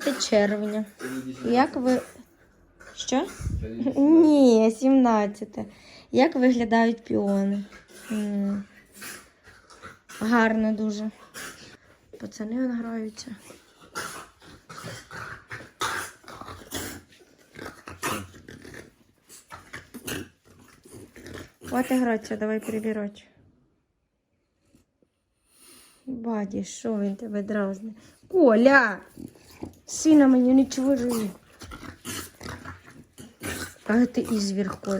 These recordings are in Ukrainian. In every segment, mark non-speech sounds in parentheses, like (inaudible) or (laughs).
17 червня. Як ви. Що? Ні, 17. Як виглядають піони? М. Гарно дуже. Пацани вон граються. От і граться, давай прибирати. Баді, що він тебе дразне? Коля! Сина мені не чвири. А ти ізвір, Коль.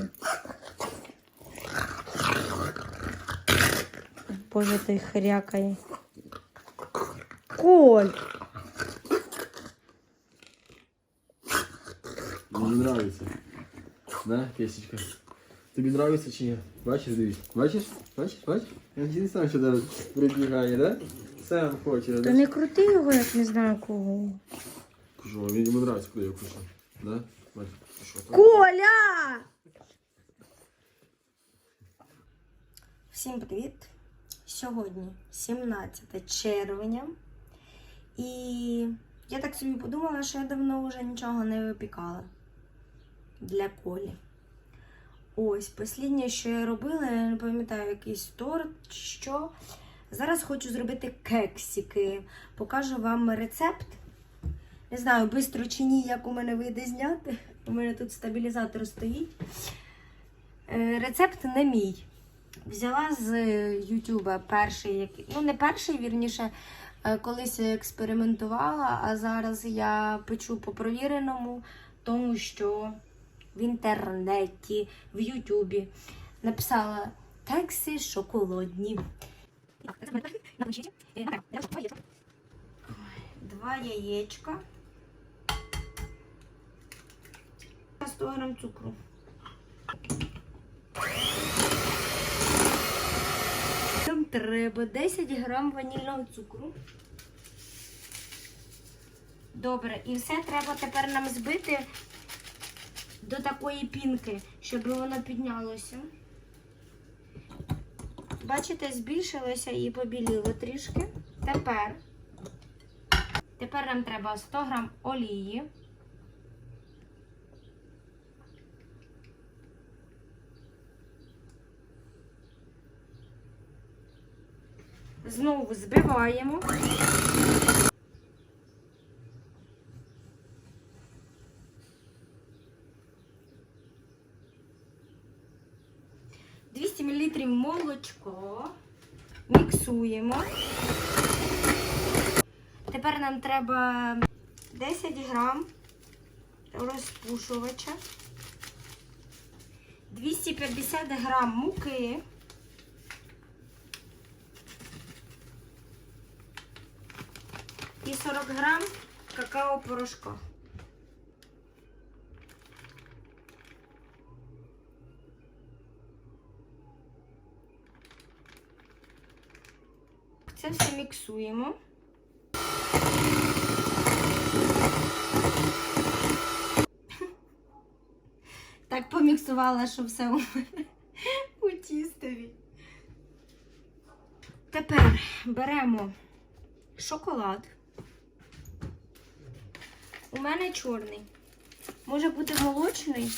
Боже, ти хрякає. Коль! Мені нравится. Да, песечка? Тобі нравится чи ні? Бачиш, дивись. Бачиш? Бачиш? Бачиш? Він сам сюди прибігає, да? Сам хоче, Та да? не крути його, як не знаю кого. Кажу, він йому нравится, коли я кушу. Да? Коля! Всім привіт! Сьогодні 17 червня. І я так собі подумала, що я давно вже нічого не випікала для колі. Ось, останнє, що я робила, я не пам'ятаю, якийсь торт чи що. Зараз хочу зробити кексики. Покажу вам рецепт. Не знаю, швидко чи ні, як у мене вийде зняти. У мене тут стабілізатор стоїть. Е, Рецепт не мій. Взяла з Ютуба перший, ну не перший, вірніше, е, колись я експериментувала, а зараз я печу по провіреному, тому що в інтернеті, в Ютубі написала кекси шоколадні. Два яєчка. 100 грам цукру. Нам треба 10 грам ванільного цукру. Добре, і все треба тепер нам збити до такої пінки, щоб воно піднялося. Бачите, збільшилося і побіліло трішки. Тепер, тепер нам треба 100 грам олії. Знову збиваємо. Мл молочко. Міксуємо. Тепер нам треба 10 грам розпушувача, 250 грам муки. І 40 грам какао-порошка. Це все міксуємо. Так поміксувала, що все у мене у тістові. Тепер беремо шоколад. У мене чорний. Може бути молочний,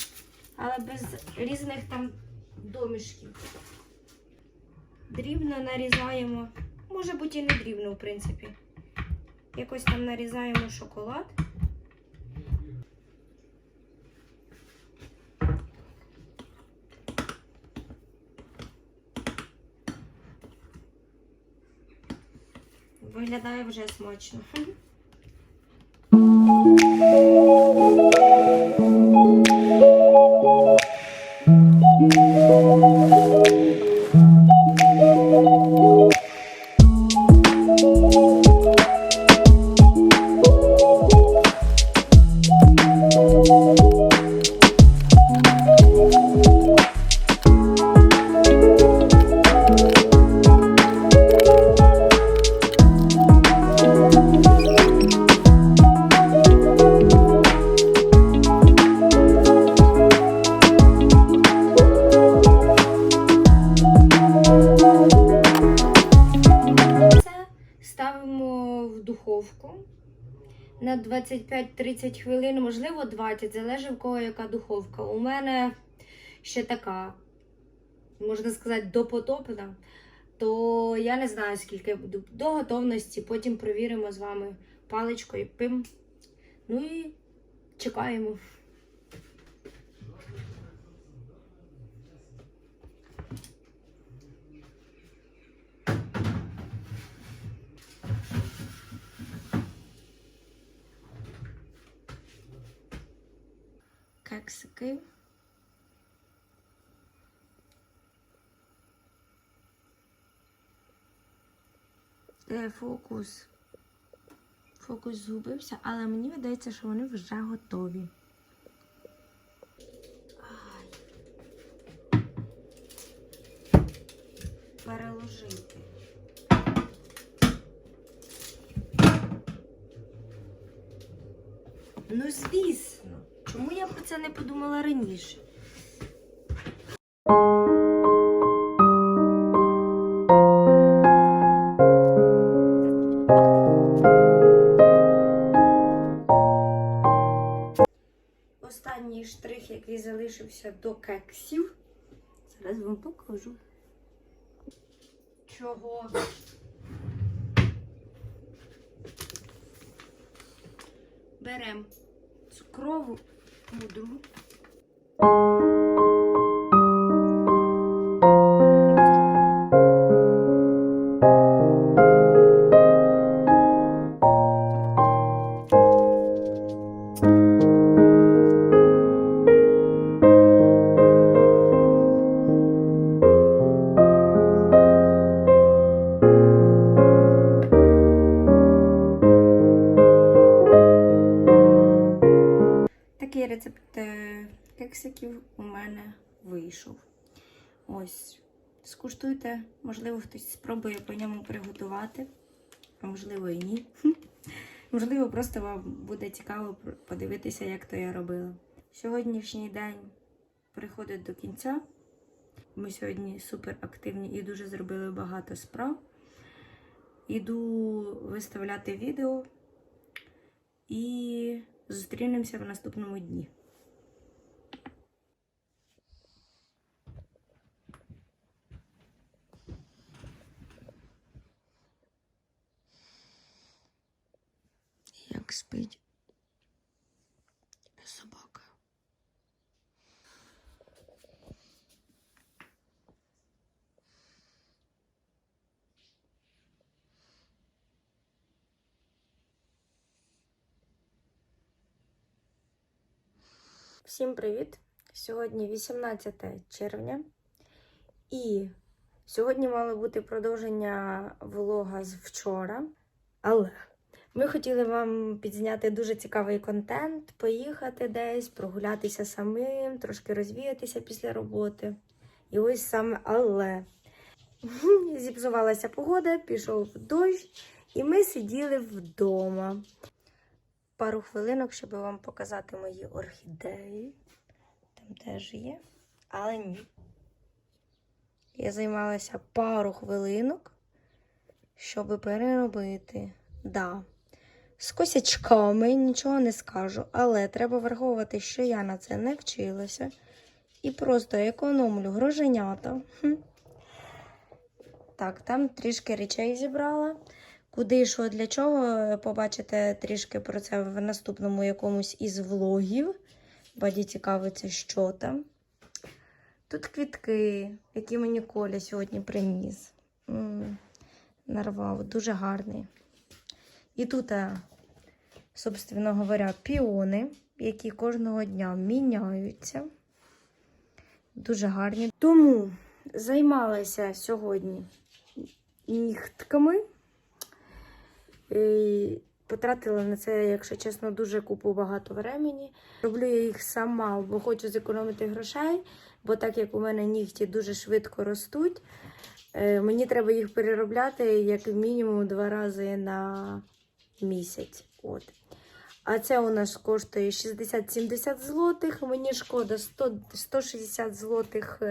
але без різних там домішків. Дрібно нарізаємо. Може бути і не дрібно, в принципі. Якось там нарізаємо шоколад. Виглядає вже смачно. Це 25-30 хвилин, можливо, 20, залежить в кого яка духовка. У мене ще така, можна сказати, допотопна. То я не знаю, скільки буду до готовності. Потім провіримо з вами паличкою пим. Ну і чекаємо. Кексики. Е, Фокус. Фокус згубився, але мені видається, що вони вже готові. Ай. Переложити. Ну, звісно. Чому я про це не подумала раніше? Який залишився до кексів. Зараз вам покажу. Чого? Беремо цукрову пудру. Рецепт е, кексиків у мене вийшов. Ось. Скуштуйте, можливо, хтось спробує по ньому приготувати, а можливо і ні. (laughs) Можливо, просто вам буде цікаво подивитися, як то я робила. Сьогоднішній день приходить до кінця. Ми сьогодні супер активні і дуже зробили багато справ. Іду виставляти відео і зустрінемося в наступному дні. Всім привіт! Сьогодні 18 червня. І сьогодні мало бути продовження влога з вчора. Але ми хотіли вам підзняти дуже цікавий контент, поїхати десь, прогулятися самим, трошки розвіятися після роботи. І ось саме але (laughs) зіпсувалася погода, пішов дощ, і ми сиділи вдома. Пару хвилинок, щоб вам показати мої орхідеї. Там теж є, але ні. Я займалася пару хвилинок, щоб переробити. Да. З косячками нічого не скажу, але треба враховувати, що я на це не вчилася. І просто економлю грошенята. Так, там трішки речей зібрала. Куди, що, для чого, побачите трішки про це в наступному якомусь із влогів. Баді цікавиться, що там. Тут квітки, які мені Коля сьогодні приніс. М, Нарвав, дуже гарний. І тут, е, собственно говоря, піони, які кожного дня міняються. Дуже гарні. Тому займалася сьогодні нігтками. І потратила на це, якщо чесно, дуже купу багато времени. Роблю я їх сама, бо хочу зекономити грошей, бо так як у мене нігті дуже швидко ростуть, е, мені треба їх переробляти як мінімум два рази на місяць. От. А це у нас коштує 60-70 злотих. Мені шкода 100, 160 злотих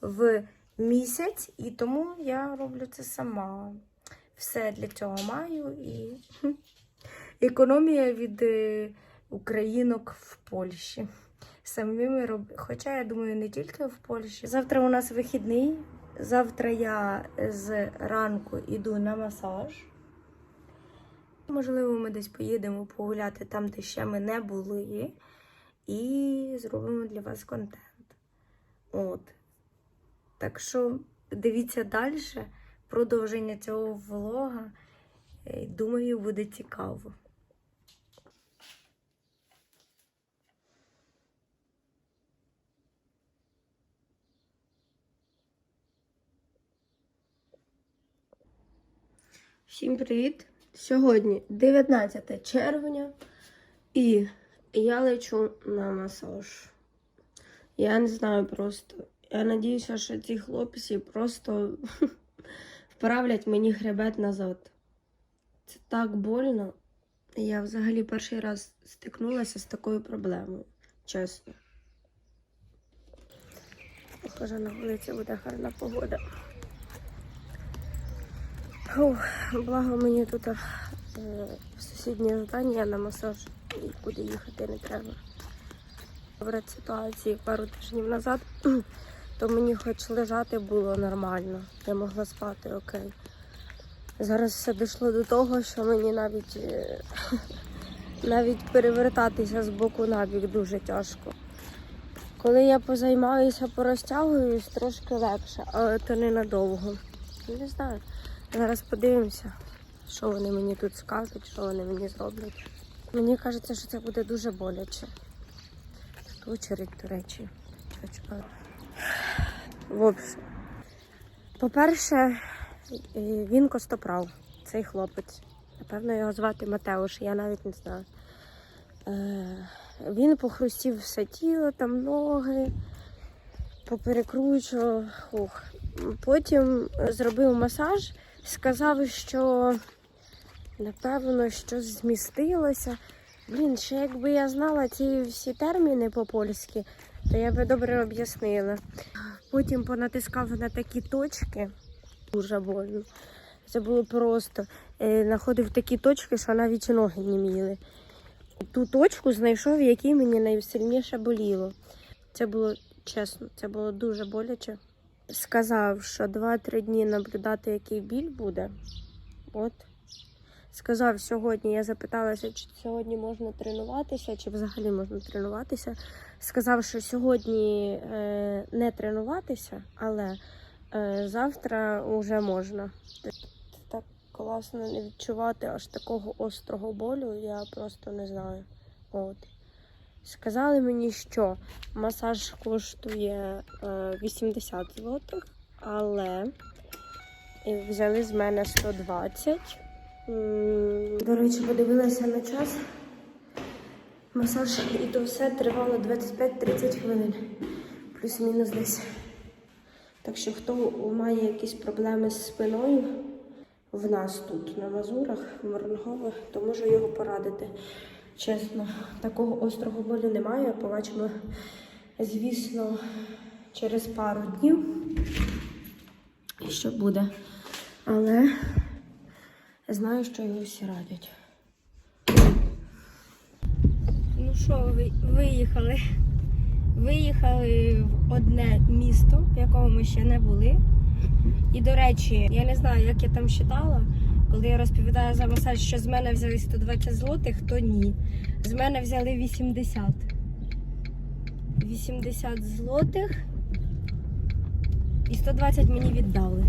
в місяць, і тому я роблю це сама. Все для цього маю і (laughs) економія від е, українок в Польщі. Самими роб... Хоча я думаю, не тільки в Польщі. Завтра у нас вихідний. Завтра я з ранку йду на масаж. Можливо, ми десь поїдемо погуляти там, де ще ми не були, і зробимо для вас контент. От. Так що дивіться далі продовження цього влога. Е, Думаю, буде цікаво. Всім привіт! Сьогодні 19 червня і я лечу на масаж. Я не знаю просто. Я надіюся, що ці хлопці просто (laughs) вправлять мені хребет назад. Це так больно. Я взагалі перший раз стикнулася з такою проблемою, чесно. Похоже, на вулиці буде гарна погода. Фух, благо мені тут е, сусіднє здання на масаж і куди їхати не треба. В ситуації пару тижнів назад, то мені хоч лежати було нормально. Я могла спати окей. Зараз все дійшло до того, що мені навіть, е, (laughs) навіть перевертатися з боку на бік дуже тяжко. Коли я позаймаюся, порозтягуюсь, трошки легше, але то ненадовго. Не знаю. Зараз подивимося, що вони мені тут скажуть, що вони мені зроблять. Мені кажеться, що це буде дуже боляче. Тут очередь, до речі. В общем, по-перше, він костоправ, цей хлопець. Напевно, його звати Матеуш, я навіть не знаю. Е, Він похрустів все тіло, там ноги, поперекручував. Ух. Потім зробив масаж, сказав, що напевно щось змістилося. Блін, ще якби я знала ці всі терміни по-польськи, то я би добре об'яснила. Потім понатискав на такі точки, дуже больно. Це було просто. Е, Находив такі точки, що навіть ноги не міли. Ту точку знайшов, якій мені найсильніше боліло. Це було чесно, це було дуже боляче. Сказав, що 2-3 дні наблюдати, який біль буде. От. Сказав сьогодні, я запиталася, чи сьогодні можна тренуватися, чи взагалі можна тренуватися. Сказав, що сьогодні е, не тренуватися, але е, завтра вже можна. Так класно не відчувати аж такого острого болю, я просто не знаю. От. Сказали мені, що масаж коштує е, 80 злотих, але е, взяли з мене 120. До речі, подивилася на час. Масаж і то все тривало 25-30 хвилин, плюс-мінус десь. Так що, хто має якісь проблеми з спиною в нас тут, на Мазурах, в Морнгових, то можу його порадити. Чесно, такого острого болю немає. Побачимо, звісно, через пару днів, що буде. Але знаю, що його всі радять. Ну що, ви виїхали? Виїхали в одне місто, в якому ми ще не були. І до речі, я не знаю, як я там читала, коли я розповідаю за масаж, що з мене взяли 120 злотих, то ні. З мене взяли 80. 80 злотих. І 120 мені віддали.